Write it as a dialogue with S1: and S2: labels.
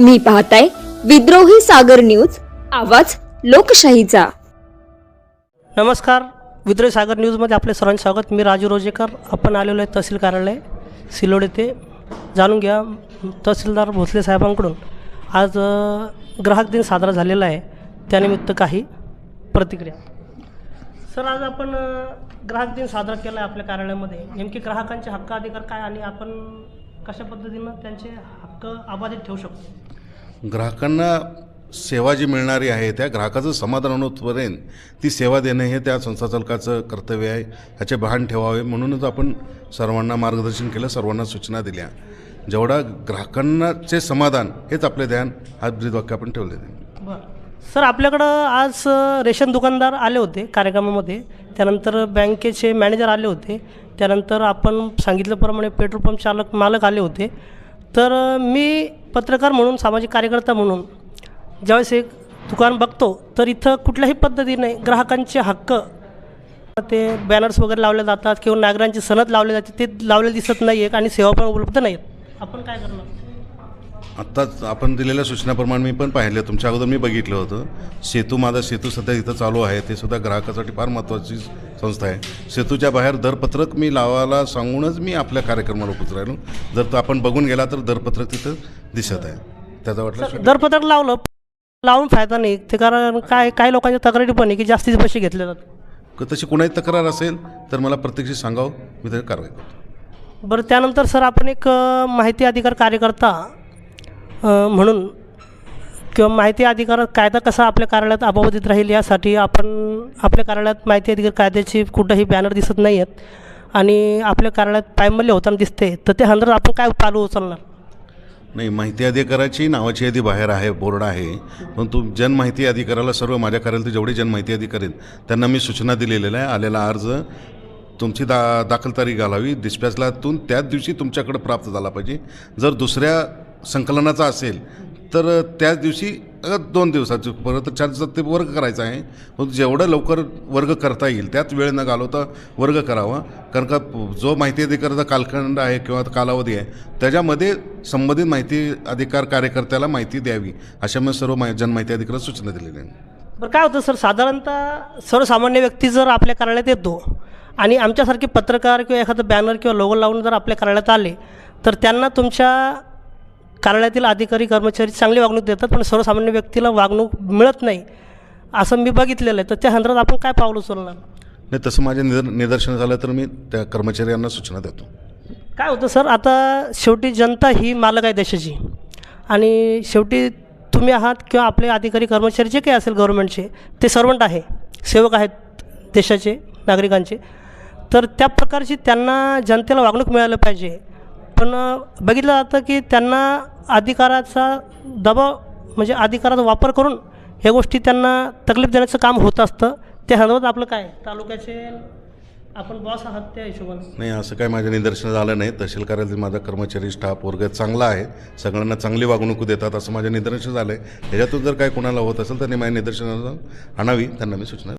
S1: तुम्ही पाहताय विद्रोही सागर न्यूज आवाज लोकशाहीचा.
S2: नमस्कार विद्रोही सागर न्यूजमध्ये आपले सर्वांचे स्वागत. मी राजू रोजेकर. आपण आलेलो आहे तहसील कार्यालय सिलोड येथे. जाणून घ्या तहसीलदार भोसले साहेबांकडून. आज ग्राहक दिन साजरा झालेला आहे. त्यानिमित्त काही प्रतिक्रिया. सर आज आपण ग्राहक दिन साजरा केला आहे आपल्या कार्यालयामध्ये. नेमके ग्राहकांचे हक्क अधिकार काय आणि आपण कशा पद्धतीनं त्यांचे हक्क अबाधित ठेवू शकतो?
S3: ग्राहकांना सेवा जी मिळणारी आहे त्या ग्राहकाचं समाधान होतपर्यंत ती सेवा देणं हे त्या संस्थाचालकाचं कर्तव्य आहे ह्याचे भान ठेवावे. म्हणूनच आपण सर्वांना मार्गदर्शन केलं सर्वांना सूचना दिल्या. जेवढा ग्राहकांनाचे समाधान हेच आपले ध्यान हा ब्रीदवाक्य आपण ठेवले.
S2: बरं. सर आपल्याकडं आज रेशन दुकानदार आले होते कार्यक्रमामध्ये. त्यानंतर बँकेचे मॅनेजर आले होते. त्यानंतर आपण सांगितल्याप्रमाणे पेट्रोल पंप चालक मालक आले होते. तर मी पत्रकार म्हणून सामाजिक कार्यकर्ता म्हणून ज्यावेळेस एक दुकान बघतो तर इथं कुठल्याही पद्धतीने ग्राहकांचे हक्क ते बॅनर्स वगैरे लावले जातात किंवा नागरांची सनद लावले जाते ते लावले दिसत नाही आहेत आणि सेवा पण उपलब्ध नाही आहेत आपण काय करणार?
S3: आत्ताच आपण दिलेल्या सूचनाप्रमाणे मी पण पाहिलं. तुमच्या अगोदर मी बघितलं होतं. सेतू माझा सेतू सध्या इथं चालू आहे. ते सुद्धा ग्राहकासाठी फार महत्त्वाची संस्था आहे. सेतूच्या बाहेर दरपत्रक मी लावायला सांगूनच मी आपल्या कार्यक्रमाला उपस्थित राहिलो. जर तो आपण बघून गेला तर दरपत्रक तिथं दिसत आहे. त्याचा वाटलं
S2: दरपत्रक लावलं लावून फायदा नाही. ते कारण काय काही लोकांच्या तक्रारी पण आहे की जास्तीचे पैसे घेतले जातात.
S3: तशी कोणाची तक्रार असेल तर मला प्रत्यक्ष सांगावं. मी त्याची कारवाई करतो.
S2: बरं त्यानंतर सर आपण एक माहिती अधिकार कार्यकर्ता म्हणून किंवा माहिती अधिकार कायदा कसा आपल्या कार्यालयात अबाधित राहील यासाठी आपण आपल्या कार्यालयात माहिती अधिकार कायद्याची कुठंही बॅनर दिसत नाही आहेत आणि आपल्या कार्यालयात पायमल्य होताना दिसते. तर ते हंदर आपण काय पालू उचलणार?
S3: नाही माहिती अधिकाराची नावाची यादी बाहेर आहे बोर्ड आहे. परंतु जनमाहिती अधिकाराला सर्व माझ्या कार्यालयात जेवढे जनमाहिती अधिकारी आहेत त्यांना मी सूचना दिलेल्या आहे. आलेला अर्ज तुमची दा दाखल तारीख घालावी डिस्पॅचलातून त्याच दिवशी तुमच्याकडे प्राप्त झाला पाहिजे. जर दुसऱ्या संकलनाचा असेल तर त्याच दिवशी दोन दिवसाचं परत चार ते वर्ग करायचा आहे. परंतु जेवढं लवकर वर्ग करता येईल त्यात वेळ न घालवता वर्ग करावा. कारण का जो माहिती अधिकाराचा कालखंड आहे किंवा कालावधी आहे त्याच्यामध्ये संबंधित माहिती अधिकार कार्यकर्त्याला माहिती द्यावी अशा मी सर्व माय जनमाहिती अधिकारात सूचना दिलेल्या आहेत.
S2: बरं काय होतं सर? साधारणतः सर्वसामान्य व्यक्ती जर आपल्या कार्यालयात येतो आणि आमच्यासारखे पत्रकार किंवा एखादं बॅनर किंवा लोगो लावून जर आपल्या कार्यालयात आले तर त्यांना तुमच्या कार्यालयातील अधिकारी कर्मचारी चांगली वागणूक देतात पण सर्वसामान्य व्यक्तीला वागणूक मिळत नाही असं मी बघितलेलं आहे. तर त्या संदर्भात आपण काय पाऊल उचलणार?
S3: नाही तसं माझ्या निदर निदर्शन झालं तर मी त्या कर्मचाऱ्यांना सूचना देतो.
S2: काय होतं सर? आता शेवटी जनता ही मालक आहे देशाची. आणि शेवटी तुम्ही आहात किंवा आपले अधिकारी कर्मचारी जे काही असेल गव्हर्नमेंटचे ते सर्वंट आहे सेवक आहेत देशाचे नागरिकांचे. तर त्या प्रकारची त्यांना जनतेला वागणूक मिळालं पाहिजे. पण बघितलं जातं की त्यांना अधिकाराचा दबाव म्हणजे अधिकाराचा वापर करून ह्या गोष्टी त्यांना तकलीफ देण्याचं काम होत असतं. त्या हरवत आपलं काय? तालुक्याचे आपण बॉस आहात त्या हिशोबाने.
S3: नाही असं काय माझ्या निदर्शन झालं नाही. तहसील कार्यालयातील माझा कर्मचारी स्टाफ वर्ग चांगला आहे. सगळ्यांना चांगली वागणूक देतात असं माझ्या निदर्शन झालं आहे त्याच्यातून जर काय कोणाला होत असेल तर मी माझ्या निदर्शनाला आणावी. त्यांना मी सूचना